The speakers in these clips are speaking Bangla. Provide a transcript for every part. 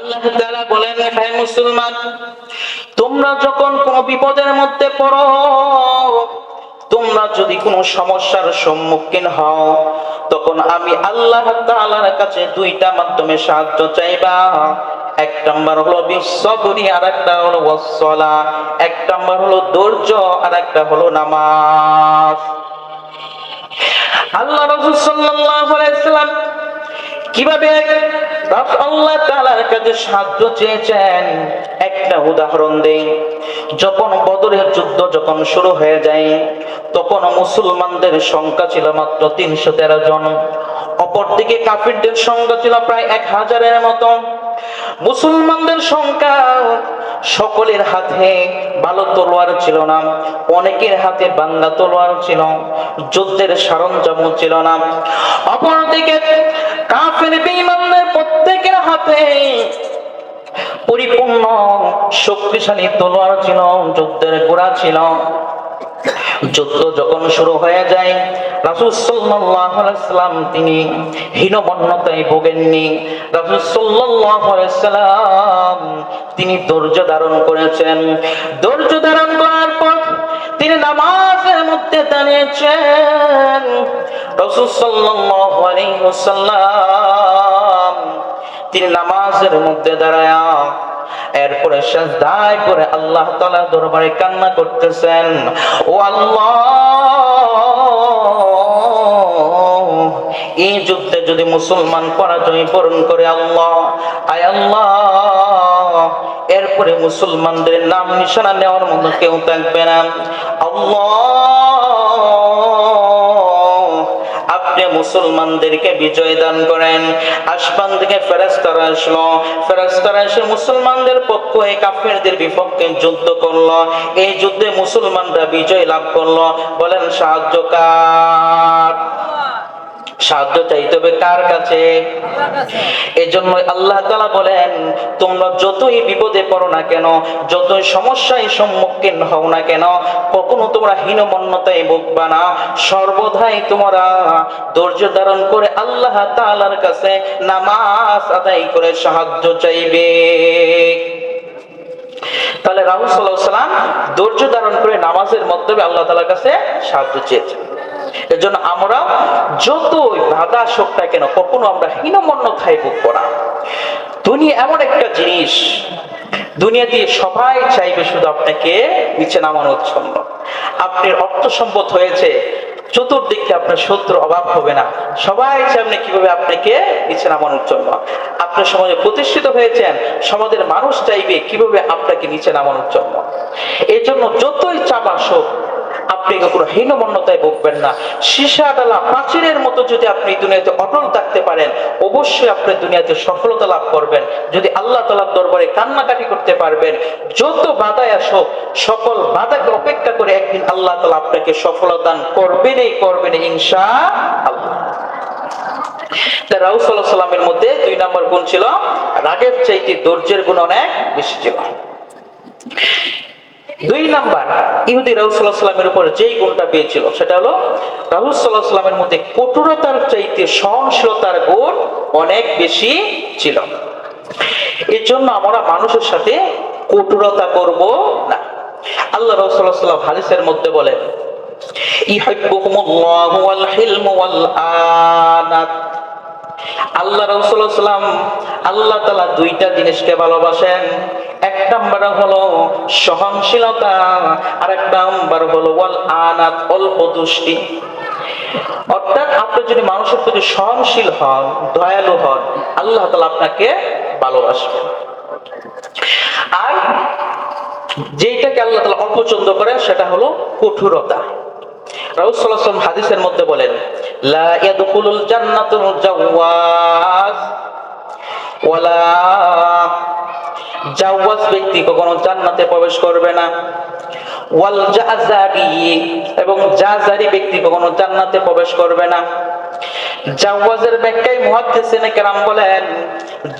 আল্লাহ বলেন, হে মুসলমান, তোমরা যখন কোন বিপদের মধ্যে পড়ো, তোমরা যদি কোনো সমস্যার সম্মুখীন হও, তখন আমি আল্লাহ তাআলার কাছে দুইটা মাধ্যমে সাহায্য চাইবা। এক নাম্বার হলো বিশ্বরি আর একটা হলো ওয়াসসালা। এক নাম্বার হলো ধৈর্য আর একটা হলো নামাজ। আল্লাহ রাসূল সাল্লাল্লাহু আলাইহি সাল্লাম কীভাবে আল্লাহ তাআলার কাছে সাহায্য চেয়েছেন? একটা উদাহরণ দেই। যখন বদরের যুদ্ধ যখন শুরু হয়ে যায়, তখন মুসলমানদের সংখ্যা ছিল মাত্র তিনশো তেরো জন। অপরদিকে কাফিরদের সংখ্যা ছিল প্রায় এক হাজারের মতো। মুসলমানদের সংখ্যা সকলের হাতে ভালো তলোয়ার ছিল না, অনেকের হাতে বাংলা তলোয়ার ছিল, যুদ্ধের সরঞ্জাম ছিল না। অপরদিকে কাফের বেঈমানদের প্রত্যেকের হাতে পরিপূর্ণ শক্তিশালী তলোয়ার ছিল, যুদ্ধের গোড়া ছিল। যুদ্ধ যখন শুরু হয়ে যায় রাসূল সাল্লাম তিনি হীনমন্যতায় ভোগেননি। সাল্লাম তিনি ধৈর্য ধারণ করেছেন। ধৈর্য ধারণ করার পর তিনি নামাজের মধ্যে দাঁড়িয়েছেন। রাসূল আলাইহি তিনি নামাজের মধ্যে দাঁড়ায়া এরপরে সাজদায় করে আল্লাহ তাআলার দরবারে কান্না করতেছেন। ও আল্লাহ! এই যুদ্ধে যদি মুসলমান পরাজয় বরণ করে আল্লাহ, আয় আল্লাহ, এরপরে মুসলমানদের নাম নিশানা নেওয়ার মতো কেউ থাকবে না। আল্লাহ মুসলমানদেরকে বিজয় দান করেন। আসমান থেকে ফেরেস্তারা আসলো। ফেরেস্তারা এসে মুসলমানদের পক্ষ এই কাফেরদের বিপক্ষে যুদ্ধ করল। এই যুদ্ধে মুসলমানরা বিজয় লাভ করল। বলেন সাহায্য কার সাহায্য চাইতে হবে কার কাছে? এজন্য আল্লাহ তালা বলেন, তোমরা যতই বিপদে পড়ো না কেন, যতই সমস্যায় সম্মুখীন হও না কেন, কখনো তোমরা হীনমন্যতায় ভুগবা না। সর্বদাই তোমরা ধৈর্য ধারণ করে আল্লাহ তাআলার কাছে নামাজ আদায় করে সাহায্য চাইবে। তাহলে রাহুল সাল্লাহ সাল্লাম ধৈর্য ধারণ করে নামাজের মাধ্যমে আল্লাহ তালার কাছে সাহায্য চেয়েছেন। এর জন্য আমরা যতই বাধা শোকটা কেন, কখনো আমরা হীনমন্যতায় ভোগ করা দুনিয়া এমন একটা জিনিস, দুনিয়া দিয়ে সবাই চাইবে শুধু আপনাকে নিচে নামানোর জন্য আপনার অর্থ সম্পদ হয়েছে, চতুর্দিকে আপনার শত্রুর অভাব হবে না। সবাই সামনে কীভাবে আপনাকে নিচে নামানোর জন্য আপনার সমাজে প্রতিষ্ঠিত হয়েছেন, সমাজের মানুষ চাইবে কীভাবে আপনাকে নিচে নামানোর জন্য এই জন্য যতই চাপ আসুক আপনি কখনো হীনমন্যতায় ভুগবেন না। সীসা প্রাচীরের মতো যদি আপনি দুনিয়াতে অটল থাকতে পারেন, অবশ্যই আপনি দুনিয়াতে সফলতা লাভ করবেন। যদি আল্লাহ তালার দরবারে কান্নাকাটি করতে পারবেন, যত বাধায় আসুক, সকল বাধাকে অপেক্ষা করে একদিন আল্লাহ তালা আপনাকে সফলতা দান করবেনই করবেন ইনশা আল্লাহ রাউস সাল্লামের মধ্যে দুই নম্বর গুণ ছিল, রাগের চাইতে ধৈর্যের গুণ অনেক বেশি ছিল। দুই নাম্বার, ইহুদি রাহুসাল্লাহ সাল্লামের উপর যেই গুণটা পেয়েছিল, সেটা হলো রাহুসাল্লাহ সাল্লামের মধ্যে কঠোরতার চাইতে সহনশীলতার গুণ অনেক বেশি ছিল। এর জন্য আমরা মানুষের সাথে কঠোরতা করব না। আল্লাহ রসুল্লাহ সাল্লাম মধ্যে বলেন ইহাইবুকুমুল্লাহু ওয়াল হিলমু ওয়াল আনাত। আল্লাহ রসুলাম আল্লাহ তালা দুইটা জিনিসকে ভালোবাসেন। এক নাম্বার হলো সহনশীলতা আর এক নাম্বার হলো ওয়াল আনাত, অল্প দুষ্টি। অর্থাৎ আপনি যদি মানুষের প্রতি সহনশীল হন, দয়ালু হন, আল্লাহ তালা আপনাকে ভালোবাসবেন আর যেটাকে আল্লাহ তালা অপছন্দ করে, সেটা হলো কঠোরতা। রাউসাল্লাম হাদিসের মধ্যে বলেন, লা ইয়াদখুলুল জান্নাতুল জাওয়াজ ওয়ালা জাওয়াজ ব্যক্তি কখনো জান্নাতে প্রবেশ করবে না। ওয়াল জাজারি এবং জাজারি ব্যক্তি কখনো জান্নাতে প্রবেশ করবে না। জাওয়াজের ব্যাখ্যায় মুহাদ্দিসিনে কেরাম বলেন,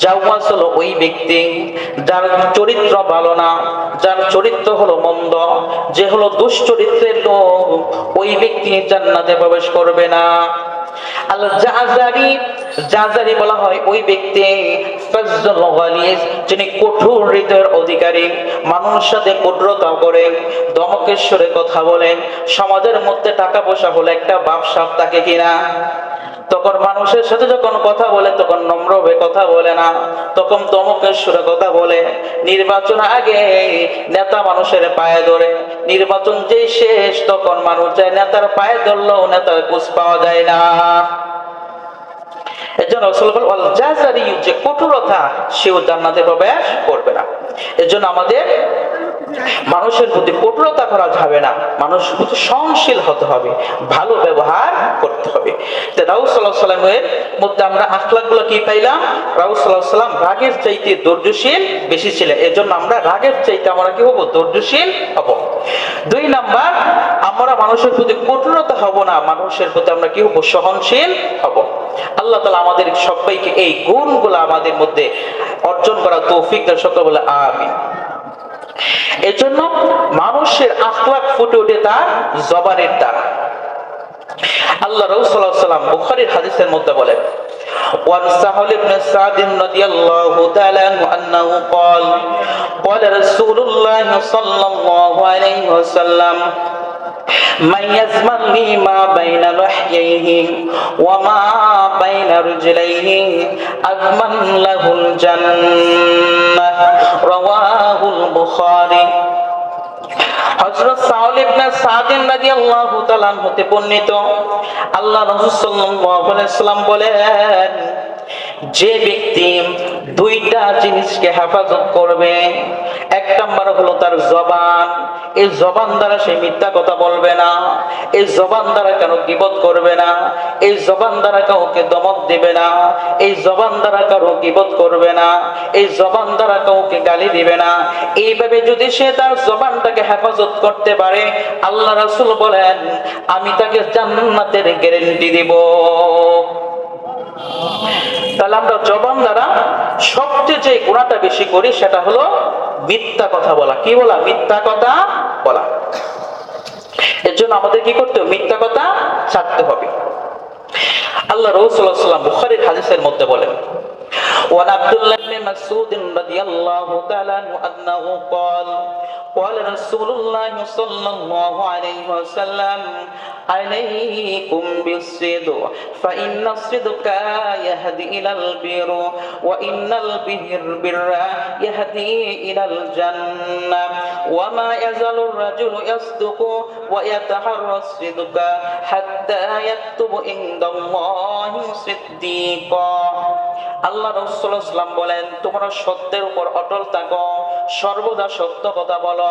জাওয়াজ হলো ওই ব্যক্তি যার চরিত্র ভালো না, যার চরিত্র হলো মন্দ, যে হলো দুশ্চরিত্রের লোক, ওই ব্যক্তি জান্নাতে প্রবেশ করবে না। আল জাজারি জাজারি বলা হয় ওই ব্যক্তি যিনি কঠোর হৃদয়ের অধিকারী, মানুষের সাথে কঠোরতা করে দমকেশ্বরে কথা বলেন, সমাজের মধ্যে টাকা পয়সা হলে একটা বাপসাপ থাকে কিনা? তখন মানুষের সাথে যখন কথা বলে, তখন নম্র হয়ে কথা বলে না। তখন দমকের সুরে কথা বলে, নির্বাচন আগে নেতা মানুষের পায়ে ধরে। নির্বাচন যেই শেষ, তখন মানুষ যায় নেতার পায়ে ধরলেও নেতার কুচ পাওয়া যায় না। যে কঠোরতা, সেও জান্নাতে প্রবেশ করবে না। এজন্য আমাদের মানুষের প্রতি কঠোরতা করা যাবে না। মানুষের প্রতি সহনশীল হতে হবে, ভালো ব্যবহার করতে হবে। তো সাল্লামের মধ্যে আমরা আখলাকগুলো কি পাইলাম? রাউল সাল্লাহ রাগের চাইতে ধৈর্যশীল বেশি ছিলেন। এজন্য আমরা রাগের চাইতে আমরা কি হব? ধৈর্যশীল হব। দুই নাম্বার, আমরা মানুষের প্রতি কঠোরতা হব না, মানুষের প্রতি আমরা কি হব? সহনশীল হব। আল্লাহ তালা আমাদের সবাইকে এই গুণগুলো আমাদের মধ্যে অর্জন করা তৌফিক সকল বলে আমিন। এজন্য মানুষের আখলাক ফুটে ওঠে তার জবানের দ্বারা আল্লাহ রসুল্লাহ সাল্লাম বুখারীর হাদিসের মধ্যে বলেন وعن سهل بن سعد رضي الله تعالى عنه أنه قال قال رسول الله صلى الله عليه وسلم من يزمن لي ما بين لحييه وما بين رجليه أضمن له الجنة رواه البخاري হযরত সাউল ইবনে সাদিন রাদিয়াল্লাহু তাআলা হতে বর্ণিত আল্লাহ রাসূল সাল্লাল্লাহু আলাইহি সাল্লাম বলেন যে ব্যক্তি দুইটা জিনিসকে হেফাজত করবে, এক নাম্বার হলো তার জবান। এই জবান দ্বারা সে মিথ্যা কথা বলবে না, এই জবান দ্বারা কেন গিবত করবে না, এই জবান দ্বারা কাউকে দমক দেবে না, এই জবান দ্বারা কারও গিবত করবে না, এই জবান দ্বারা কাউকে গালি দিবে না। এইভাবে যদি সে তার জবানটাকে হেফাজত করতে পারে, আল্লাহ রাসুল বলেন, আমি তাকে জান্নাতের গ্যারেন্টি দিব। তাহলে আমরা জবান দ্বারা সবচেয়ে যে গুণাটা বেশি করি সেটা হলো মিথ্যা কথা বলা। কি বলা? মিথ্যা কথা বলা। এর জন্য আমাদের কি করতে হবে? মিথ্যা কথা ছাড়তে হবে। আল্লাহ রসুল্লাহাম বুখারির হাদিসের মধ্যে বলেন وعن عبد الله بن مسعود رضي الله تعالى عنه قال قال رسول الله صلى الله عليه وسلم عليكم بالصدق فإن الصدق يهدي إلى البر وإن البر يهدي إلى الجنة. وما يزال الرجل يصدق ويتحرى الصدق حتى يكتب عند الله صديقا. আল্লাহ রসুল্লাহাম বলেন, তোমরা সত্যের উপর অটল থাকো, সর্বদা সত্য কথা বলো।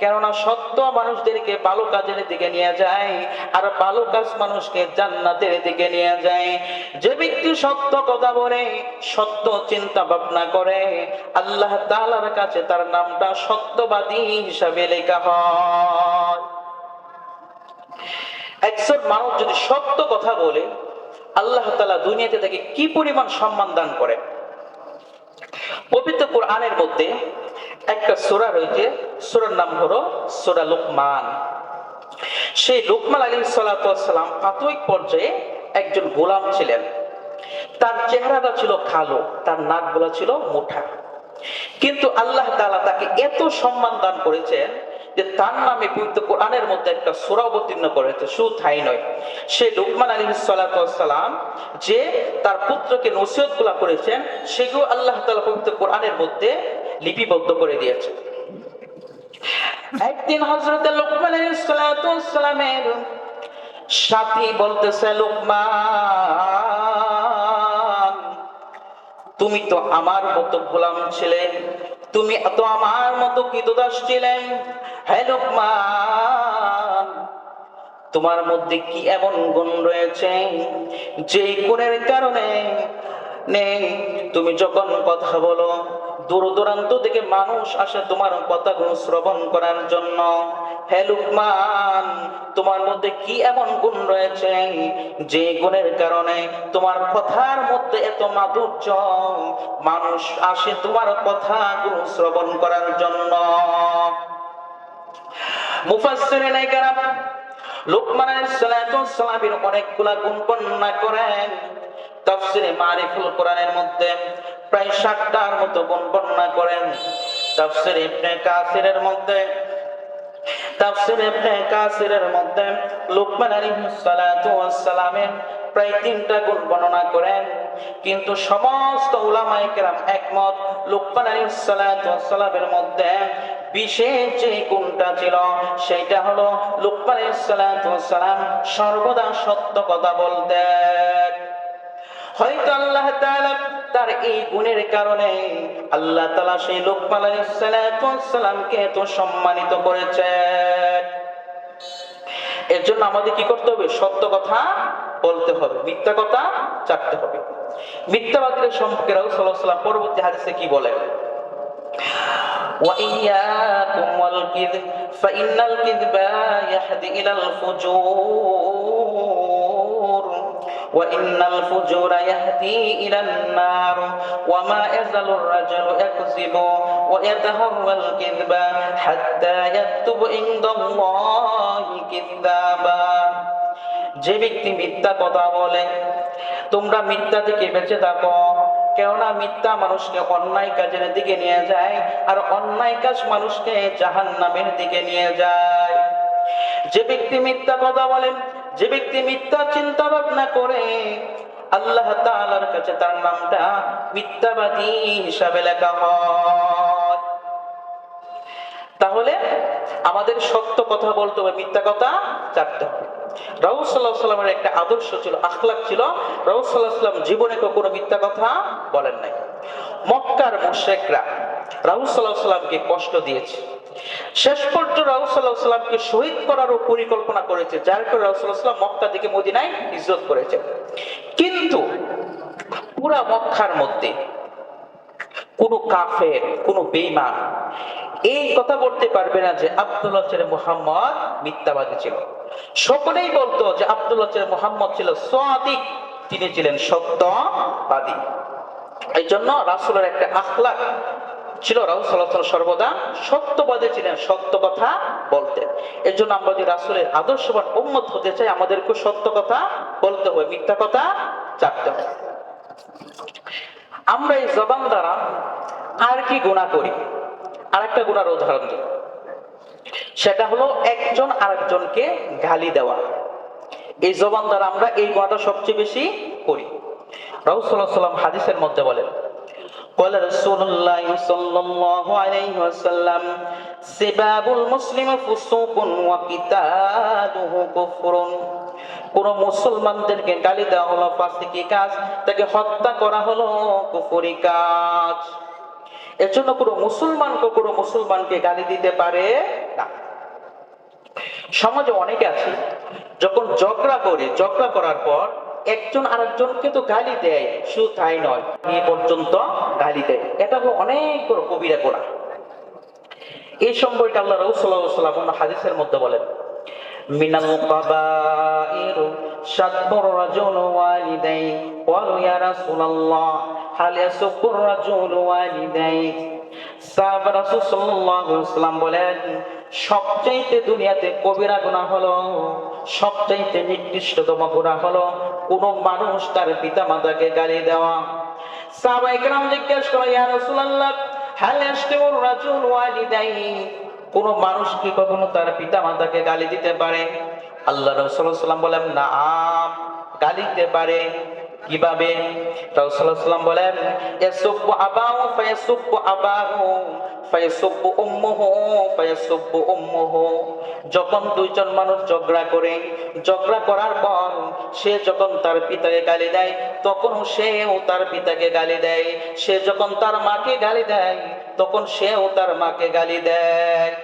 কেননা সত্য মানুষদেরকে ভালো কাজের দিকে নিয়ে যায়, আর ভালো কাজ মানুষকে জান্নাতের দিকে নিয়ে যায়। যে ব্যক্তি সত্য কথা বলে, সত্য চিন্তা ভাবনা করে, আল্লাহ তাআলার কাছে তার নামটা সত্যবাদী হিসাবে লেখা হয়। একজন মানুষ যদি সত্য কথা বলে আল্লাহ তালা দুনিয়াতে তাকে কি পরিমাণ সম্মান দান করে? পবিত্র কোরআনের মধ্যে একটা সোরা রয়েছে, সোরার নাম হলো সোরা লোকমান। সেই লোকমান আলী সাল্লাম প্রাথমিক পর্যায়ে একজন গোলাম ছিলেন। তার চেহারাটা ছিল কালো, তার নাকগুলো ছিল মোটা। কিন্তু আল্লাহ তাআলা তাকে এত সম্মান দান করেছেন যে তার নামে পবিত্র কোরআনের মধ্যে একটা সূরা অবতীর্ণ করেছে, শুধু তাই নয়। সে লুকমান আলী সালাম যে তার পুত্রকে নসিহতগুলা করেছেন, সেগুলো আল্লাহ তাআলা পবিত্র কোরআনের মধ্যে লিপিবদ্ধ করে দিয়েছে। একদিন হযরত লুকমান আলী সালামের সাথী বলতেছে, লুকমান, তুমি তো আমার মতো গোলাম ছিলেন তুমি তো আমার মতো কৃতদাস ছিলেন হে লোকমান, তোমার মধ্যে কি এমন গুণ রয়েছে? যে গুণের কারণে নেই তুমি যখন কথা বলো দূর দূরান্ত থেকে মানুষ আসে তোমার কথাগুলো শ্রবণ করার জন্য। হে লুকমান, তোমার মধ্যে কি এমন গুণ রয়েছে? যে গুণের কারণে তোমার কথার মধ্যে এত মাধুর্য, মানুষ আসে তোমার কথাগুলো শ্রবণ করার জন্য। মুফাসসিরিনে কেরাম, লোকমান সালামের অনেকগুলা গুণ বর্ণনা করেন। তাফসিরে মারিফুল কোরআনের মধ্যে প্রায় ষাটটার মতো বর্ণনা করেন। তাফসির ইবনে কাসিরের মধ্যে, তাফসির ইবনে কাসিরের মধ্যে লোকমান আলাইহিস সালাতু ওয়াস সালামের প্রায় তিনটা গুণ বর্ণনা করেন। কিন্তু সমস্ত উলামায়ে কেরাম একমত, লোকমান আলাইহিস সালাতু ওয়াস সালামের মধ্যে বিশেষ যে গুণটা ছিল সেটা হলো লোকমান আলাইহিস সালাতু ওয়াস সালাম সর্বদা সত্য কথা বলতেন। হয়তো আল্লাহ তাআলা তার এই গুণের কারণে আল্লাহ তাআলা সেই লোকমান আলাইহিস সালাতু ওয়াস সালামকে এত সম্মানিত করেছেন এর জন্য আমাদের কি করতে হবে সত্য কথা বলতে হবে মিথ্যা কথা চাটতে হবে মিথ্যাবাদীদের সম্পর্কে রাসূল সাল্লাল্লাহু আলাইহি ওয়াসাল্লাম পরবর্তী হাদিসে কি বলেন وإياكم والكذب فإن الكذب يهدي إلى الفجور وإن الفجور يهدي إلى النار وما يزال الرجل يكذب ويتهوى الكذب حتى يكتب عند الله كذابا যে ব্যক্তি মিথ্যা কথা বলে তোমরা মিথ্যা থেকে বেঁচে থাকো কেননা মিথ্যা মানুষকে অন্যায় কাজের দিকে নিয়ে যায় আর অন্যায় কাজ মানুষকে জাহান নামের দিকে নিয়ে যায় যে ব্যক্তি মিথ্যা কথা বলেন যে ব্যক্তি মিথ্যা চিন্তা ভাবনা করে, আল্লাহ তাআলার কাছে তার নামটা মিথ্যাবাদী হিসাবে লেখা হয়। তাহলে আমাদের সত্য কথা বলতে হবে, মিথ্যা কথা চারতে হবে। একটা আদর্শ ছিল আখলাক ছিল। সাল্লাহ সাল্লাম জীবনে কখনো মিথ্যা কথা বলেন নাই। মক্কার মুশেকরা রাহুল সাল্লাহ সাল্লামকে কষ্ট দিয়েছে। শেষ পর্যন্ত রাহুল শহীদ করারও পরিকল্পনা করেছে, যার করে রাহুল মক্কা থেকে মদিনায় ইজ্জত করেছে। কিন্তু পুরা মক্কার মধ্যে কোনো কাফের, কোনো বেইমান এই কথা বলতে পারবে না যে আব্দুল্লাহ ছেলে মোহাম্মদ মিথ্যাবাদী ছিল। সকলেই বলতো যে আব্দুল্লাহ ছেলে মোহাম্মদ ছিল সাদিক, তিনি ছিলেন সত্যবাদী। এই জন্য রাসুলের একটা আখলাক ছিল রাহুল সাল্লাহ সর্বদা সত্যবাদী ছিলেন, সত্য কথা বলতেন। এর জন্য আমরা যদি রাসুলের আদর্শবান উন্মত হতে চাই আমাদেরকে সত্য কথা বলতে হবে, মিথ্যা কথা চাপতে হবে। আমরা এই জবান দ্বারা আর কি গুণা করি? আর একটা গুণার উদাহরণ দিই। সেটা হলো একজন আরেকজনকে গালি দেওয়া। এই জবান দ্বারা আমরা এই গুণাটা সবচেয়ে বেশি করি। রাহুসাল্লাহ সাল্লাম হাদিসের মধ্যে বলেন قال رسول الله صلى الله عليه وسلم سباب المسلم فسوق وقتاله كفر কোন মুসলমানদেরকে গালি দেওয়া হলো ফাসিকি কাজ তাকে হত্যা করা হলো কুফরি কাজ এর জন্য কোনো মুসলমানকে কোনো মুসলমানকে গালি দিতে পারে না সমাজে অনেকে আছে যখন ঝগড়া করে ঝগড়া করার পর একজন আরেকজনকে তো গালি দেয়, শুধু তাই নয় নিয়ে পর্যন্ত গালি দেয়। এটা হলো অনেক বড় কবিরা করা এই সম্পর্কে আল্লাহ রসুল্লাহ হাদিসের মধ্যে বলেন, মিনাল সবচাইতে দুনিয়াতে কবিরা গুনাহ হলো, সবচাইতে গুনাহ হলো কোন মানুষ তার পিতা মাতাকে গালি দেওয়া। জিজ্ঞেস রাসূলুল্লাহ কোন মানুষ কি কখনো তার পিতা মাতাকে গালি দিতে পারে? আল্লাহ রসুল্লাম বলেন না গালি দিতে পারে। কীভাবে? রসুল্লাম বলেন আবাহু আবাহু উম্মুহু উম্মুহু। যখন দুইজন মানুষ ঝগড়া করে, ঝগড়া করার পর সে যখন তার পিতাকে গালি দেয়, তখন সেও তার পিতাকে গালি দেয়। সে যখন তার মাকে গালি দেয়, তখন সেও তার মাকে গালি দেয়।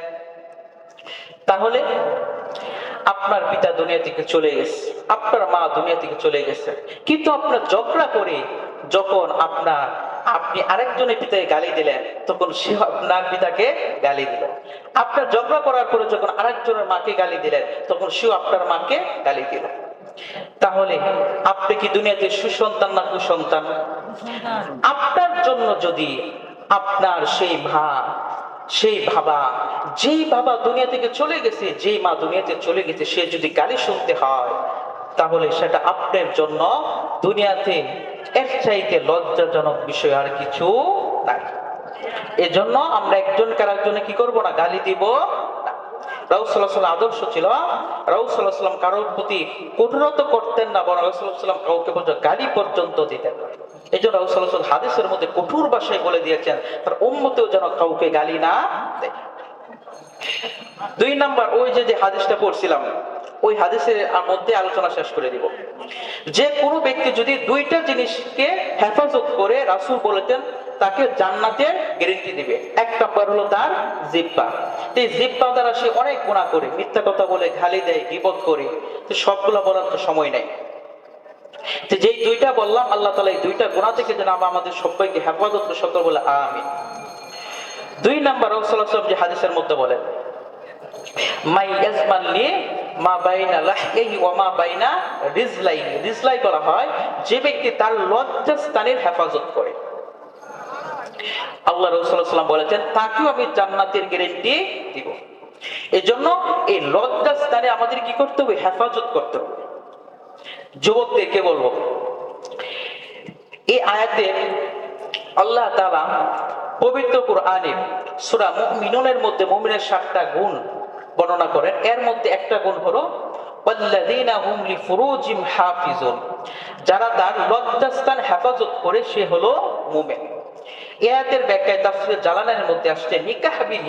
তাহলে আপনার পিতা দুনিয়া থেকে চলে গেছে, আপনার মা দুনিয়া থেকে চলে গেছে। কিন্তু আপনার ঝগড়া করে যখন আপনার আপনি আরেকজনের পিতাকে গালি দিলেন, তখন সে আপনার পিতাকে গালি দিল। আপনার ঝগড়া করার পরে যখন আরেকজনের মাকে গালি দিলেন, তখন সেও আপনার মাকে গালি দিল। তাহলে আপনি কি দুনিয়াতে সুসন্তান না কুসন্তান? আপনার জন্য যদি আপনার সেই মা সেই বাবা, যেই বাবা দুনিয়া থেকে চলে গেছে, যেই মা দুনিয়াতে চলে গেছে, সে যদি গালি শুনতে হয়, তাহলে সেটা আপনার জন্য দুনিয়াতে এর চাইতে লজ্জাজনক বিষয় আর কিছু নাই। এজন্য আমরা একজন কারাকজনে কি করব না, গালি দিব রাউসাল্লাহ আদর্শ ছিল রাউসাল্লাহাম কারোর প্রতি কঠোরত করতেন না, বরং রাউসাল্লাহাম কাউকে পর্যন্ত গালি পর্যন্ত দিতেন না। এই জন্য রাউসাল্লাহ হাদিসের মধ্যে কঠোর ভাষায় বলে দিয়েছেন, তার উন্মতেও যেন কাউকে গালি না দুই নাম্বার, ওই যে যে হাদিসটা পড়ছিলাম, ওই হাদিসের মধ্যে আলোচনা শেষ করে দিব। যে কোনো ব্যক্তি যদি দুইটা জিনিসকে হেফাজত করে রাসুল বলেছেন, তাকে জান্নাতের গ্যারেন্টি দিবে। এক নাম্বার হলো তার জিব্বা তো এই জিব্বা দ্বারা সে অনেক গুণা করে, মিথ্যা কথা বলে, গালি দেয় বিপদ করে। তো সবগুলো বলার তো সময় নেই। তো যেই দুইটা বললাম, আল্লাহ তালা এই দুইটা গুণা থেকে যেন আমাদের সবাইকে হেফাজত সকল বলে আমি দুই যে হাদিসের মধ্যে বলেন, মাই ইয়াজমান মা বাইনা ওয়া মা বাইনা রিজলাই রিজলাই বলা হয় যে ব্যক্তি তার লজ্জাস্থানের হেফাজত করে। আল্লাহ রাসূলুল্লাহ সাল্লাম বলেছেন, তাকেও আমি জান্নাতের গ্যারান্টি দিব। এজন্য এই লজ্জাস্থানে আমাদের কি করতে হবে? হেফাজত করতে হবে। যুবকদেরকে বলব? এই আয়াতে আল্লাহ তাআলা পবিত্র কোরআনে সূরা মুমিনুনের মধ্যে মুমিনের সাতটা গুণ বর্ণনা করেন। এর মধ্যে একটা গুণ হলো যারা তার লজ্জাস্থান হেফাজত করে সে হলো মুমিন। এই আয়াতের ব্যাখ্যায় তাফসীর জালালের মধ্যে আসছে, নিকাহ বিল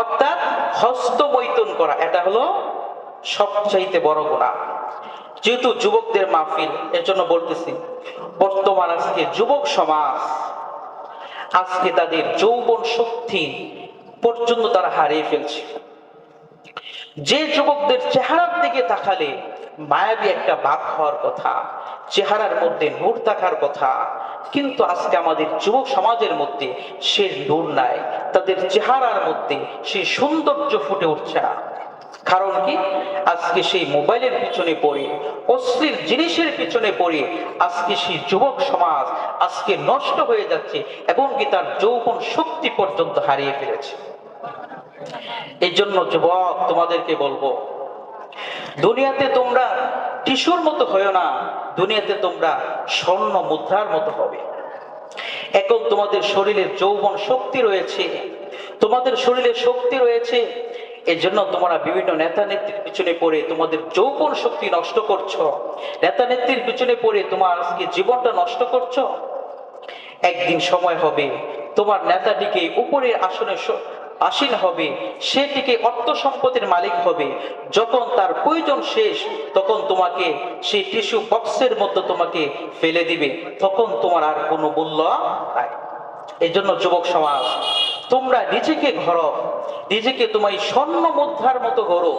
অর্থাৎ হস্তমৈথুন করা, এটা হলো সবচাইতে বড় গুণা যেহেতু যুবকদের মাহফিল এর জন্য বলতেছি, বর্তমান আজকে যুবক সমাজ, আজকে তাদের যৌবন শক্তি পর্যন্ত তারা হারিয়ে ফেলছে। যে যুবকদের চেহারার দিকে তাকালে মায়াবী একটা বাক হওয়ার কথা, চেহারার মধ্যে নূর থাকার কথা, কিন্তু আজকে আমাদের যুবক সমাজের মধ্যে সে নূর নাই, তাদের চেহারার মধ্যে সেই সৌন্দর্য ফুটে উঠছে না। কারণ কি? আজকে সেই মোবাইলের পিছনে পড়ে, অশ্লীল জিনিসের পিছনে পড়ে আজকে সেই যুবক সমাজ আজকে নষ্ট হয়ে যাচ্ছে এবং কি তার যৌবন শক্তি পর্যন্ত হারিয়ে ফেলেছে। এই জন্য যুবক, তোমাদেরকে বলব, দুনিয়াতে তোমরা টিস্যুর মতো হয়েও না, দুনিয়াতে তোমরা স্বর্ণ মুদ্রার মতো হবে। এখন তোমাদের শরীরের যৌবন শক্তি রয়েছে, তোমাদের শরীরে শক্তি রয়েছে এর জন্য তোমরা বিভিন্ন নেতা নেত্রীর পিছনে পড়ে তোমাদের যৌবন শক্তি নষ্ট করছ। নেতা নেত্রীর পিছনে পড়ে তোমার আজকে জীবনটা নষ্ট করছ। একদিন সময় হবে, তোমার নেতাটিকে উপরের আসনে আসীন হবে সেটিকে অর্থ সম্পদের মালিক হবে। যখন তার প্রয়োজন শেষ, তখন তোমাকে সেই টিস্যু বক্সের মধ্যে তোমাকে ফেলে দিবে। তখন তোমার আর কোনো মূল্য নাই। এই জন্য যুবক সমাজ, তোমরা নিজেকে ঘরো নিজেকে এই স্বর্ণ মুদ্রার মতো গড়ো।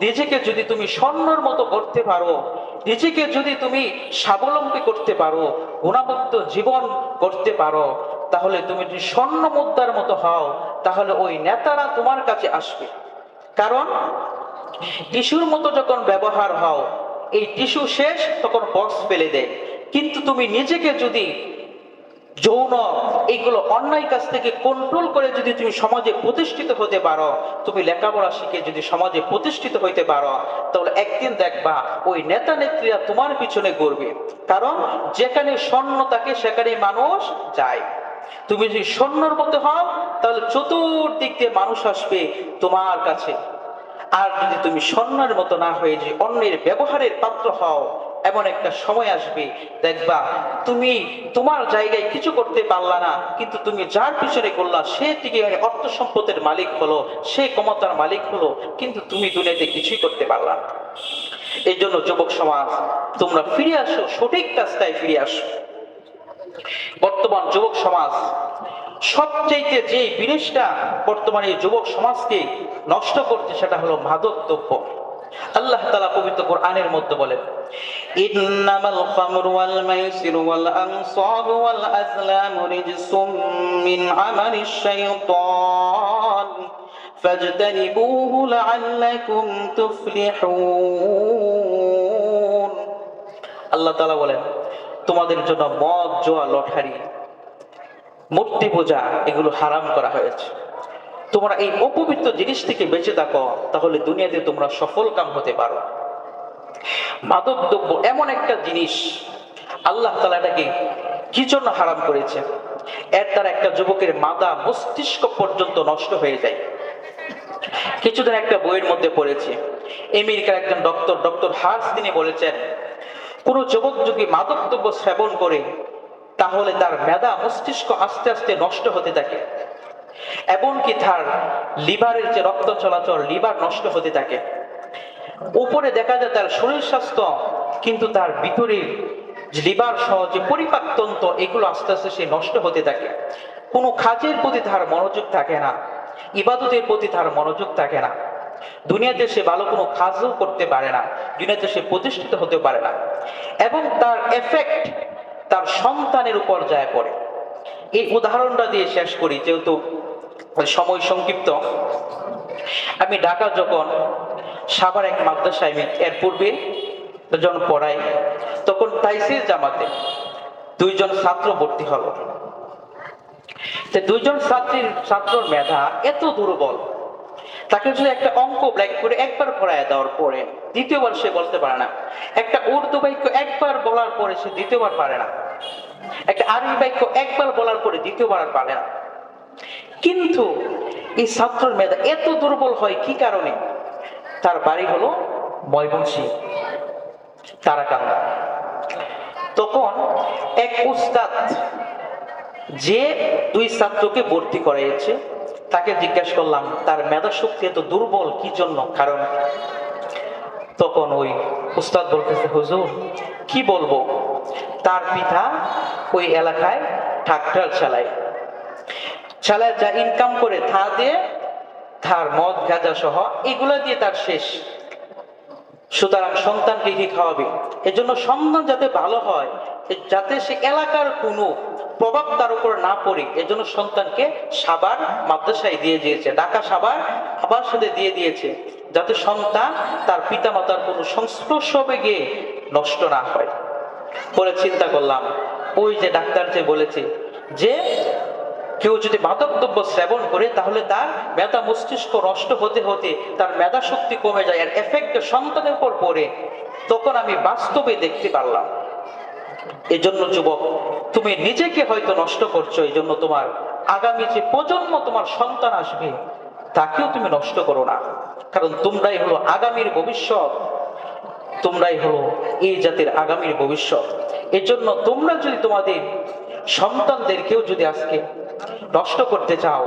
নিজেকে যদি তুমি স্বর্ণর মতো করতে পারো, নিজেকে যদি তুমি স্বাবলম্বী করতে পারো গুণামুক্ত জীবন করতে পারো, তাহলে তুমি যদি স্বর্ণ মুদ্রার মতো হও, তাহলে ওই নেতারা তোমার কাছে আসবে। কারণ টিস্যুর মতো যখন ব্যবহার হও, এই টিস্যু শেষ, তখন বক্স ফেলে দেয়। কিন্তু তুমি নিজেকে যদি যৌন, এইগুলো অন্যায় কাছ থেকে কন্ট্রোল করে যদি তুমি সমাজে প্রতিষ্ঠিত হতে পারো, তুমি লেখাপড়া শিখে যদি সমাজে প্রতিষ্ঠিত হইতে পারো, তাহলে একদিন দেখবা ওই নেতা নেত্রীরা তোমার পিছনে গড়বে কারণ যেখানে স্বর্ণ থাকে সেখানে মানুষ যায়। তুমি যদি স্বর্ণর মতো হও, তাহলে চতুর্দিক দিয়ে মানুষ আসবে তোমার কাছে। আর যদি তুমি স্বর্ণের মতো না হয়ে যে অন্যের ব্যবহারের পাত্র হও এমন একটা সময় আসবে, দেখবা তুমি তোমার জায়গায় কিছু করতে পারলা না, কিন্তু তুমি যার পিছনে করলা, সে থেকে অর্থ সম্পদের মালিক হলো, সে ক্ষমতার মালিক হলো, কিন্তু তুমি দুনিয়াতে কিছুই করতে পারলা এই জন্য যুবক সমাজ, তোমরা ফিরে আসো, সঠিক রাস্তায় ফিরে আসো। বর্তমান যুবক সমাজ, সবচাইতে যে জিনিসটা বর্তমানে যুবক সমাজকে নষ্ট করছে, সেটা হলো মাদক দ্রব্য আল্লাহ তালা পবিত্র কোরআনের মধ্যে বলেন, ইন্নামাল খামরু ওয়াল মাইসিরু ওয়াল আনসাবু ওয়াল রিজসুম মিন শাইতান। আল্লাহ তাআলা বলেন, তোমাদের জন্য মদ, জোয়া, লটারি, মূর্তি পূজা, এগুলো হারাম করা হয়েছে। তোমরা এই অপবিত্র জিনিস থেকে বেঁচে থাকো, তাহলে দুনিয়াতে তোমরা সফল কাম হতে পারো। মাদক দ্রব্য এমন একটা জিনিস, আল্লাহ তালা এটাকে কি জন্য হারাম করেছে? এর দ্বারা একটা যুবকের মাদা মস্তিষ্ক পর্যন্ত নষ্ট হয়ে যায়। কিছুদিন একটা বইয়ের মধ্যে পড়েছি, আমেরিকার একজন ডক্টর ডক্টর হার্স, তিনি বলেছেন, কোন যুবক যদি মাদক দ্রব্য সেবন করে, তাহলে তার মেধা মস্তিষ্ক আস্তে আস্তে নষ্ট হতে থাকে। এমনকি তার লিভারের যে রক্ত চলাচল, লিভার নষ্ট হতে থাকে। উপরে দেখা যায় তার শরীর স্বাস্থ্য, কিন্তু তার ভিতরের লিভার সহ যে পরিপাক তন্ত্র, এগুলো আস্তে আস্তে সে নষ্ট হতে থাকে। কোনো কাজের প্রতি তার মনোযোগ থাকে না, ইবাদতের প্রতি তার মনোযোগ থাকে না। দুনিয়াতে সে ভালো কোনো কাজও করতে পারে না, দুনিয়াতে সে প্রতিষ্ঠিত হতে পারে না। এবং তার এফেক্ট তার সন্তানের উপর যায় পড়ে। এই উদাহরণটা দিয়ে শেষ করি, যেহেতু সময় সংক্ষিপ্ত। আমি ঢাকা যখন সাভার এক মাদ্রাসায় এর পূর্বে যখন পড়াই, তখন তাইসির জামাতে দুইজন ছাত্র ভর্তি হলো। দুইজন ছাত্রীর, ছাত্রর মেধা এত দুর্বল। তাকে যদি একটা অঙ্ক ব্ল্যাক করে একবার পড়ায় দেওয়ার পরে দ্বিতীয়বার সে বলতে পারে না। একটা উর্দু বাক্য একবার বলার পরে সে দ্বিতীয়বার পারে না। একটা আরবি বাক্য একবার বলার পরে দ্বিতীয়বার আর পারে না। কিন্তু এই ছাত্রের মেধা এত দুর্বল হয় কি কারণে? তার বাড়ি হলো ময়মনসিং তারাকান্দা। তখন এক উস্তাদ যে দুই ছাত্রকে ভর্তি করাইছে তাকে জিজ্ঞাসা করলাম, তার মেধা শক্তি এত দুর্বল, কি জন্য? কারণ? তখন ওই উস্তাদ বলতেছে, হুজুর, কি বলব? তার পিতা ওই এলাকায় ট্রাক্টর চালায়। চালায় যা ইনকাম করে তা দিয়ে তার মদ, গাঁজা সহ এগুলো দিয়ে তার শেষ। সুতরাং সন্তানকে কি খাওয়াবে? এজন্য সন্তান যাতে ভালো হয় যাতে সে এলাকার কোনো প্রভাব তার উপর না পড়ে, এজন্য সন্তানকে সাবার মাদ্রাসায় দিয়ে দিয়েছে, ঢাকা সাবার আবার সাথে দিয়ে দিয়েছে, যাতে সন্তান তার পিতা মাতার কোনো সংস্পর্শ গিয়ে নষ্ট না হয়। পরে চিন্তা করলাম, ওই যে ডাক্তার যে বলেছে যে কেউ যদি মাদক দ্রব্য সেবন করে, তাহলে তার মেধা মস্তিষ্ক নষ্ট হতে হতে তার মেধা শক্তি কমে যায় আর এফেক্ট সন্তানের উপর পড়ে। তখন আমি বাস্তবে দেখতে পারলাম। এজন্য যুবক, তুমি নিজেকে হয়তো নষ্ট করছ এই জন্য তোমার আগামী যে প্রজন্ম তোমার সন্তান আসবে, তাকেও তুমি নষ্ট করো না। কারণ তোমরাই হলো আগামীর ভবিষ্যৎ। তোমরাই হলো এই জাতির আগামীর ভবিষ্যৎ। এজন্য তোমরা যদি তোমাদের সন্তানদেরকেও যদি আজকে নষ্ট করতে চাও,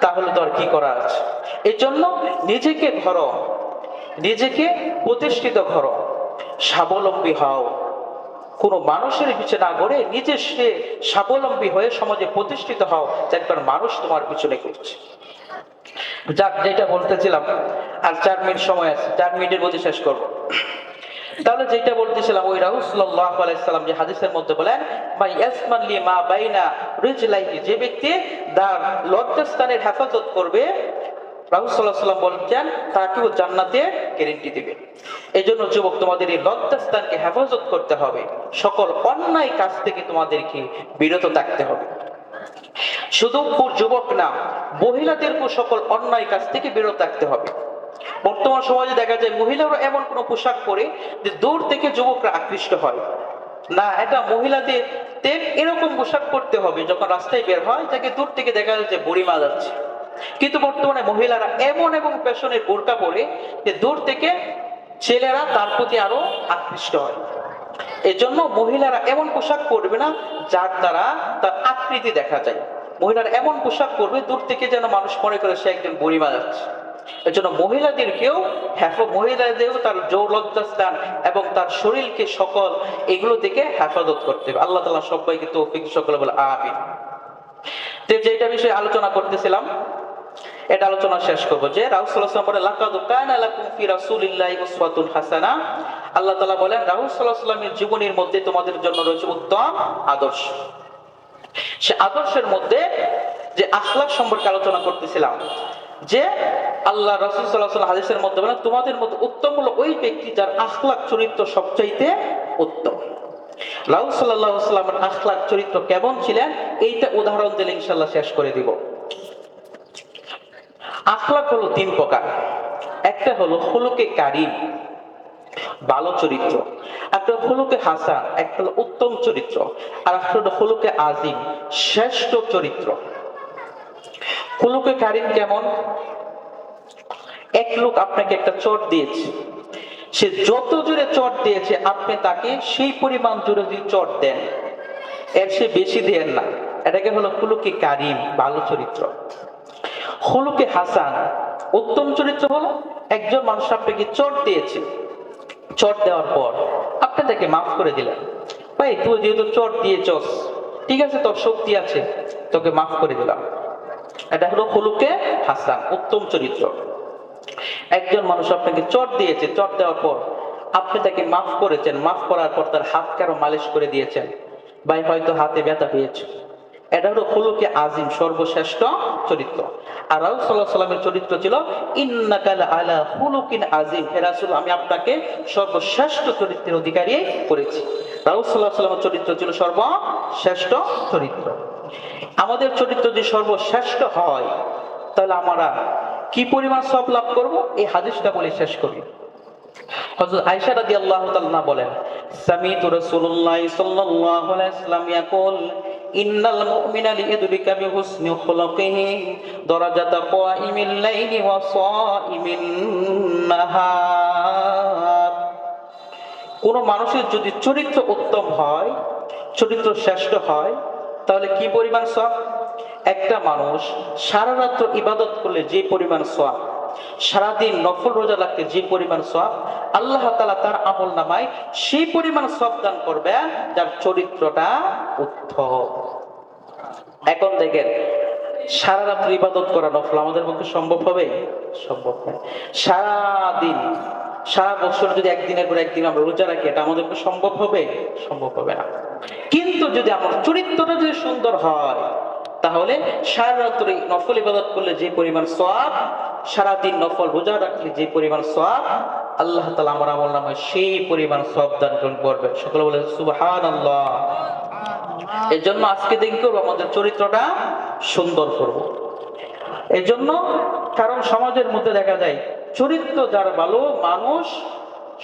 তাহলে তো আর কি করা আছে? এই জন্য নিজেকে ধরো, নিজেকে প্রতিষ্ঠিত করো, স্বাবলম্বী হও। কোনো মানুষের পিছনে না গড়ে নিজে সে স্বাবলম্বী হয়ে সমাজে প্রতিষ্ঠিত হও একবার মানুষ তোমার পিছনে করছে যাক, যেটা বলতেছিলাম, আর চার মিনিট সময় আছে, চার মিনিটের মধ্যে শেষ করব। তাহলে যেটা বলতেছিলাম, ওই আলাইসাল্লাম যে হাদিসের মধ্যে বলেন মা বাইনা যে ব্যক্তি তার লজ্জাস্থানের হেফাজত করবে তাকেও জান্নাতে গ্যারেন্টি দিবে। এই জন্য যুবক, তোমাদের এই লজ্জাস্থানকে হেফাজত করতে হবে। সকল অন্যায় কাজ থেকে তোমাদেরকে বিরত থাকতে হবে। শুধু যুবক না, মহিলাদেরকেও সকল অন্যায় কাজ থেকে বিরত থাকতে হবে। বর্তমান সমাজে দেখা যায় মহিলারা এমন কোনো পোশাক পরে যে দূর থেকে যুবকরা আকৃষ্ট হয়। না, এটা মহিলাদের তে- এরকম পোশাক পরতে হবে যখন রাস্তায় বের হয় তাকে দূর থেকে দেখা যায় যে যাচ্ছে। কিন্তু বর্তমানে মহিলারা এমন এবং পেশনের বোরকা পরে যে দূর থেকে ছেলেরা তার প্রতি আরও আকৃষ্ট হয়। এজন্য মহিলারা এমন পোশাক পরবে না যার দ্বারা তার আকৃতি দেখা যায়। মহিলারা এমন পোশাক পরবে দূর থেকে যেন মানুষ মনে করে সে একজন বুড়িমা যাচ্ছে। এজন্য মহিলাদেরকেও হ্যাফ মহিলাদেরও তার জৌলজ্জা স্থান এবং তার শরীরকে সকল এগুলো থেকে হেফাজত করতে হবে। আল্লাহ তালা সবাইকে তৌফিক সকলে বলে আমিন। যেটা বিষয়ে আলোচনা করতেছিলাম, এটা আলোচনা শেষ করব যে আল্লাহ বলেন জীবনের মধ্যে তোমাদের জন্য রয়েছে উত্তম আদর্শ। সে আদর্শের মধ্যে যে আখলাক সম্পর্কে আলোচনা করতেছিলাম, যে আল্লাহ রাসূল ওয়াসাল্লাম হাদিসের মধ্যে বলেন, তোমাদের মধ্যে উত্তম হলো ওই ব্যক্তি যার আখলাক চরিত্র সবচাইতে উত্তম। রাহুল সাল্লাহ সাল্লামের আখলাক চরিত্র কেমন ছিলেন? এইটা উদাহরণ দিলে ইনশাল্লাহ শেষ করে দিব। আখলাক হলো তিন প্রকার। একটা হলো হলুকে কারিম, ভালো চরিত্র। একটা হলুকে হাসান, একটা হলো উত্তম চরিত্র। আর একটা হলো হলুকে আজিম, শ্রেষ্ঠ চরিত্র। হলুকে কারিম কেমন? এক লোক আপনাকে একটা চট দিয়েছে। সে যত জোরে চট দিয়েছে, আপনি তাকে সেই পরিমাণ জোরে যদি চট দেন, এর সে বেশি দেন না। এটাকে হলো হুলুকে কারিম ভালো চরিত্র। হুলুকে হাসান উত্তম চরিত্র হলো একজন মানুষ আপনাকে চট দিয়েছে। চট দেওয়ার পর আপনি তাকে মাফ করে দিলেন। ভাই, তুই যেহেতু চট দিয়েছস, ঠিক আছে, তোর শক্তি আছে, তোকে মাফ করে দিলাম। এটা হলো হলুকে হাসান উত্তম চরিত্র। একজন মানুষ আপনাকে চট দিয়েছে চট দেওয়ার পর আপনি তাকে মাফ করেছেন মাফ করার পর তার হাত কারও মালিশ করে দিয়েছেন? ভাই হয়তো হাতে ব্যথা পেয়েছে। এটা হলো হলুকে আজিম সর্বশ্রেষ্ঠ চরিত্র। আর রাহুল সাল্লাহ সাল্লামের চরিত্র ছিল ইন্নাকাল আলা হুলুকিন আজিম। হে রাসূল, আমি আপনাকে সর্বশ্রেষ্ঠ চরিত্রের অধিকারী করেছি। রাহুল সাল্লাহ সাল্লামের চরিত্র ছিল সর্বশ্রেষ্ঠ চরিত্র। আমাদের চরিত্র যদি সর্বশ্রেষ্ঠ হয়, তাহলে আমরা কি পরিমাণ সব লাভ করব? এই হাদিসটা বলে শেষ করি। হযরত আয়েশা রাদিয়াল্লাহু তাআলা বলেন, সামিতু রাসূলুল্লাহ সাল্লাল্লাহু আলাইহি ইয়াকুল, ইন্নাল মুমিনা লিয়াদরিকা বিহুসনি লাইলি ওয়া সাইমিন নাহার। কোন মানুষের যদি চরিত্র উত্তম হয়, চরিত্র শ্রেষ্ঠ হয় তাহলে কি পরিমাণ সব একটা মানুষ সারা রাত্র ইবাদত করলে যে পরিমাণ সব সারাদিন নফল রোজা রাখতে যে পরিমাণ সব আল্লাহ তালা তার আমল নামায় সেই পরিমাণ সব দান করবে যার চরিত্রটা উত্তম এখন দেখেন, সারা রাত্র ইবাদত করা নফল আমাদের পক্ষে সম্ভব হবে? সম্ভব নয়। সারাদিন, সারা বছর যদি একদিনের পর একদিন আমরা রোজা রাখি, এটা আমাদের পক্ষে সম্ভব হবে? সম্ভব হবে না। কিন্তু যদি আমার চরিত্রটা যদি সুন্দর হয়, তাহলে সারা রাত্রি নফল ইবাদত করলে যে পরিমাণ সওয়াব সারাদিন নফল রোজা রাখলে যে পরিমাণ সওয়াব, আল্লাহ তালা আমার আমল নামায় সেই পরিমাণ সওয়াব দান করবেন সকলে বলে সুবহানাল্লাহ। এই জন্য আজকে দিন করব, আমাদের চরিত্রটা সুন্দর করব। এই জন্য কারণ সমাজের মধ্যে দেখা যায়, চরিত্র যার ভালো মানুষ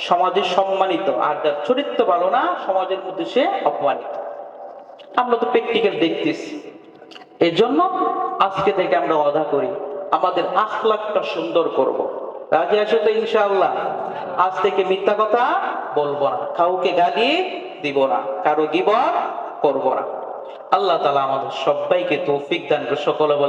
সমাজে সম্মানিত, আর যার চরিত্র ভালো না, সমাজের মধ্যে সে অপমানিত। আমরা তো প্র্যাকটিক্যাল দেখতেছি। এই জন্য আজকে থেকে আমরা অদা করি, আমাদের আখলাখটা সুন্দর করব। রাজি আসে তো ইনশাআল্লাহ? আজ থেকে মিথ্যা কথা বলব না, কাউকে গালি দিব না, কারও গিবর করব না। আল্লাহ তালা আমাদের সবাইকে তৌফিক দান সকলে বলে